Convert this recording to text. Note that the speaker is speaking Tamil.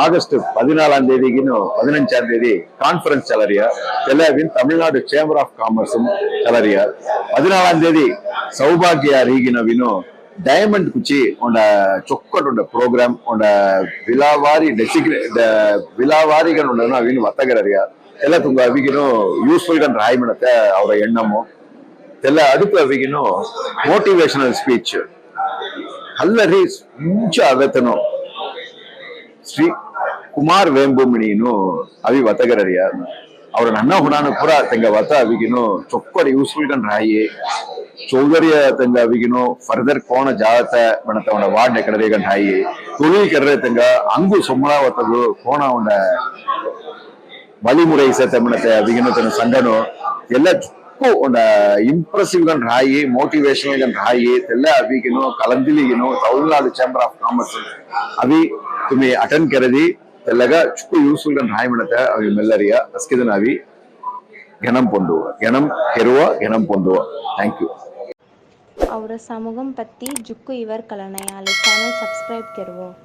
ஆகஸ்ட் பதினாலாம் தேதிக்கு பதினஞ்சாம் தேதி கான்பரன்ஸ் செலரியார் தெலாவின் தமிழ்நாடு சேம்பர் ஆஃப் காமர்ஸும் செலரியார் பதினாலாம் தேதி சௌபாகியா ரீகினோ டயமண்ட் குச்சி உண்ட சொக்கட் உண்ட ப்ரோக்ராம் உண்ட விழாவாரி டெசிக்ரே விழாவாரிகள் உண்டதுனா அவங்க வத்தகரியா எல்லா துங்க அவிக்கணும் யூஸ்ஃபுல் கண்ட ராயமனத்தை அவர எண்ணமும் தெல்ல அடுப்பு அவிக்கணும் மோட்டிவேஷனல் ஸ்பீச் ஹல்லரி மிஞ்சு அகத்தணும் ஸ்ரீ குமார் வேம்புமணினும் அவி வத்தகரையா அவர் நன்ன ஹுனான புறா தெங்க வத்தா அவிக்கணும் சொக்கடி யூஸ்ஃபுல்கன் ராயே சௌகரிய தெங்க அவிக்கணும் ஃபர்தர் கோண ஜாதத்தை மனத்தவன வாட்ன கடவேகன் ராயே தொழில் கடற தெங்க அங்கு சொம்மலா வத்தது கோணாவோட வழிமுறை சேர்த்த மனத்தை அவிக்கணும் தன் சண்டனும் எல்லாத்துக்கும் இம்ப்ரெசிவ் கன் ராயே மோட்டிவேஷனல் கன் ராயே எல்லாம் அவிக்கணும் கலந்துலிக்கணும் தமிழ்நாடு சேம்பர் ஆஃப் காமர்ஸ் அவி துமையை அட்டன் கருதி தெல்லக சுக்கு யூசுகள் நாயமனத்த அவர்கள் மெல்லறியா அஸ்கிதனாவி கணம் பொண்டுவோம் கணம் கெருவா கணம் பொண்டுவோம் தேங்க்யூ அவர சமூகம் பத்தி ஜுக்கு இவர் கலனையால் சேனல் சப்ஸ்கிரைப் கருவோம்